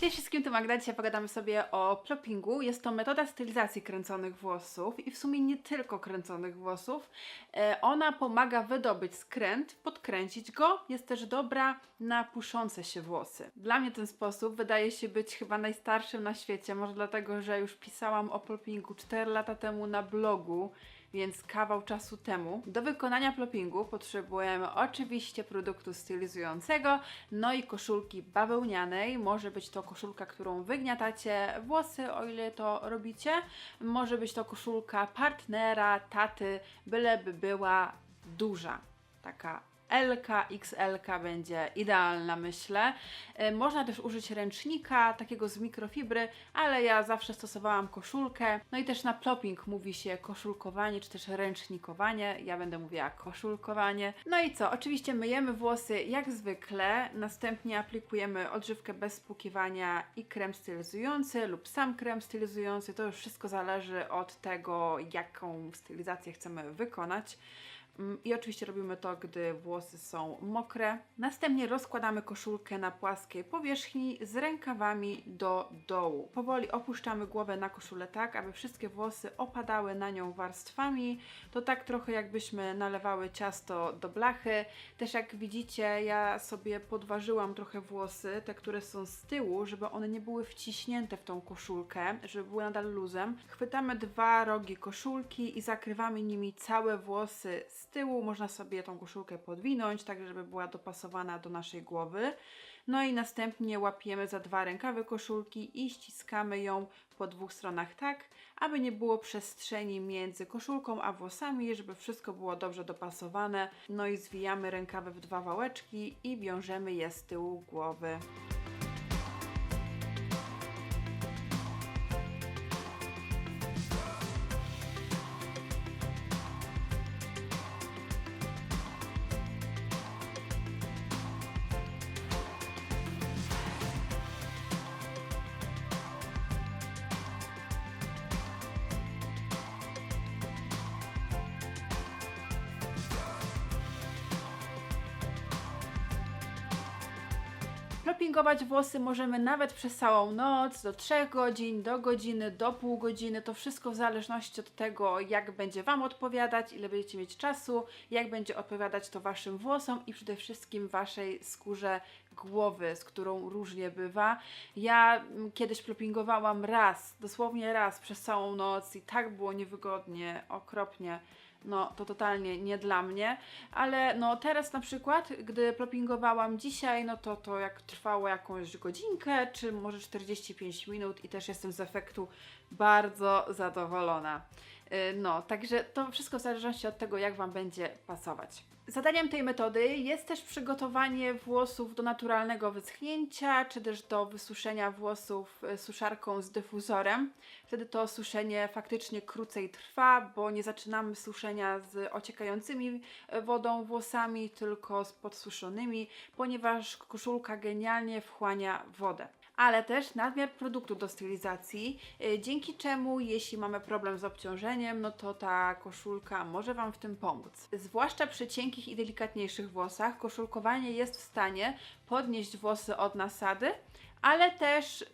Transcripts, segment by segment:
Cześć wszystkim, to Magda. Dzisiaj pogadamy sobie o ploppingu. Jest to metoda stylizacji kręconych włosów i w sumie nie tylko kręconych włosów. E, Ona pomaga wydobyć skręt, podkręcić go. Jest też dobra na puszące się włosy. Dla mnie ten sposób wydaje się być chyba najstarszym na świecie. Może dlatego, że już pisałam o ploppingu 4 lata temu na blogu więc kawał czasu temu. Do wykonania ploppingu potrzebujemy oczywiście produktu stylizującego, no i koszulki bawełnianej. Może być to koszulka, którą wygniatacie włosy, o ile to robicie. Może być to koszulka partnera, taty, byleby była duża. Taka LK, XL będzie idealna, myślę. E, Można też użyć ręcznika, takiego z mikrofibry, ale ja zawsze stosowałam koszulkę. No i też na plopping mówi się koszulkowanie, czy też ręcznikowanie. Ja będę mówiła koszulkowanie. No i co? Oczywiście myjemy włosy jak zwykle, następnie aplikujemy odżywkę bez spłukiwania i krem stylizujący lub sam krem stylizujący. To już wszystko zależy od tego, jaką stylizację chcemy wykonać. Mm, I oczywiście robimy to, gdy włosy są mokre. Następnie rozkładamy koszulkę na płaskiej powierzchni z rękawami do dołu. Powoli opuszczamy głowę na koszulę tak, aby wszystkie włosy opadały na nią warstwami. To tak trochę jakbyśmy nalewały ciasto do blachy. Też jak widzicie, ja sobie podważyłam trochę włosy, te, które są z tyłu, żeby one nie były wciśnięte w tą koszulkę, żeby były nadal luzem. Chwytamy dwa rogi koszulki i zakrywamy nimi całe włosy z tyłu. Można sobie tą koszulkę podwinąć, tak żeby była dopasowana do naszej głowy. No i następnie łapiemy za dwa rękawy koszulki i ściskamy ją po dwóch stronach tak, aby nie było przestrzeni między koszulką a włosami, żeby wszystko było dobrze dopasowane. No i zwijamy rękawy w dwa wałeczki i wiążemy je z tyłu głowy. Ploppingować włosy możemy nawet przez całą noc, do 3 godzin, do godziny, do pół godziny. To wszystko w zależności od tego, jak będzie Wam odpowiadać, ile będziecie mieć czasu, jak będzie odpowiadać to Waszym włosom i przede wszystkim Waszej skórze głowy, z którą różnie bywa. Ja mm, kiedyś ploppingowałam raz, dosłownie raz przez całą noc i tak było niewygodnie, okropnie no to totalnie nie dla mnie, ale no teraz na przykład, gdy ploppingowałam dzisiaj, no to to jak trwało jakąś godzinkę, czy może 45 minut i też jestem z efektu bardzo zadowolona. Yy, No, także to wszystko w zależności od tego, jak Wam będzie pasować. Zadaniem tej metody jest też przygotowanie włosów do naturalnego wyschnięcia, czy też do wysuszenia włosów y, suszarką z dyfuzorem. Wtedy to suszenie faktycznie krócej trwa, bo nie zaczynamy suszenia z ociekającymi y, wodą włosami, tylko z podsuszonymi, ponieważ koszulka genialnie wchłania wodę ale też nadmiar produktu do stylizacji, y, dzięki czemu jeśli mamy problem z obciążeniem, no to ta koszulka może Wam w tym pomóc. Zwłaszcza przy cienkich i delikatniejszych włosach koszulkowanie jest w stanie podnieść włosy od nasady, ale też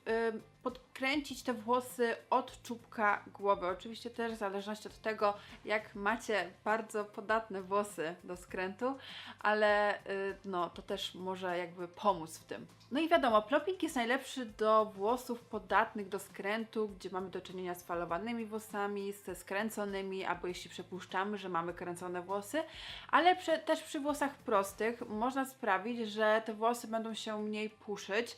podkręcić te włosy od czubka głowy. Oczywiście też w zależności od tego, jak macie bardzo podatne włosy do skrętu, ale y, no, to też może jakby pomóc w tym. No i wiadomo, plopping jest najlepszy do włosów podatnych do skrętu, gdzie mamy do czynienia z falowanymi włosami, ze skręconymi, albo jeśli przypuszczamy, że mamy kręcone włosy, ale przy, też przy włosach prostych można sprawić, że te włosy będą się mniej puszyć.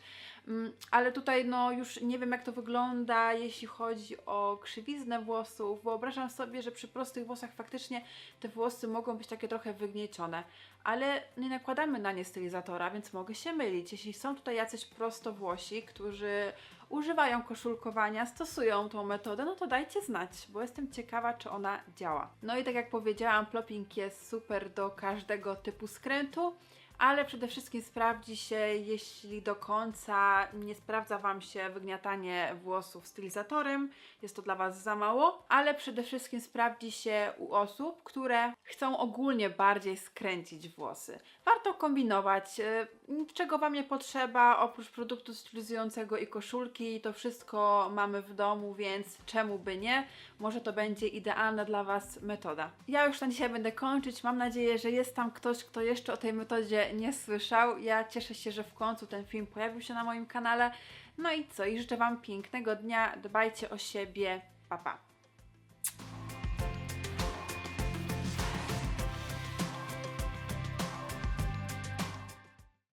Mm, Ale tutaj no już nie wiem jak to wygląda, jeśli chodzi o krzywiznę włosów. Wyobrażam sobie, że przy prostych włosach faktycznie te włosy mogą być takie trochę wygniecione, ale nie nakładamy na nie stylizatora, więc mogę się mylić. Jeśli są tutaj jacyś prostowłosi, którzy używają koszulkowania, stosują tą metodę, no to dajcie znać, bo jestem ciekawa, czy ona działa. No i tak jak powiedziałam, plopping jest super do każdego typu skrętu, ale przede wszystkim sprawdzi się, jeśli do końca nie sprawdza Wam się wygniatanie włosów stylizatorem, jest to dla Was za mało, ale przede wszystkim sprawdzi się u osób, które chcą ogólnie bardziej skręcić włosy. Warto kombinować, e, czego Wam nie potrzeba, oprócz produktu stylizującego i koszulki, to wszystko mamy w domu, więc czemu by nie? Może to będzie idealna dla Was metoda. Ja już na dzisiaj będę kończyć. Mam nadzieję, że jest tam ktoś, kto jeszcze o tej metodzie nie słyszał. Ja cieszę się, że w końcu ten film pojawił się na moim kanale. No i co? I życzę Wam pięknego dnia. Dbajcie o siebie. Pa, pa.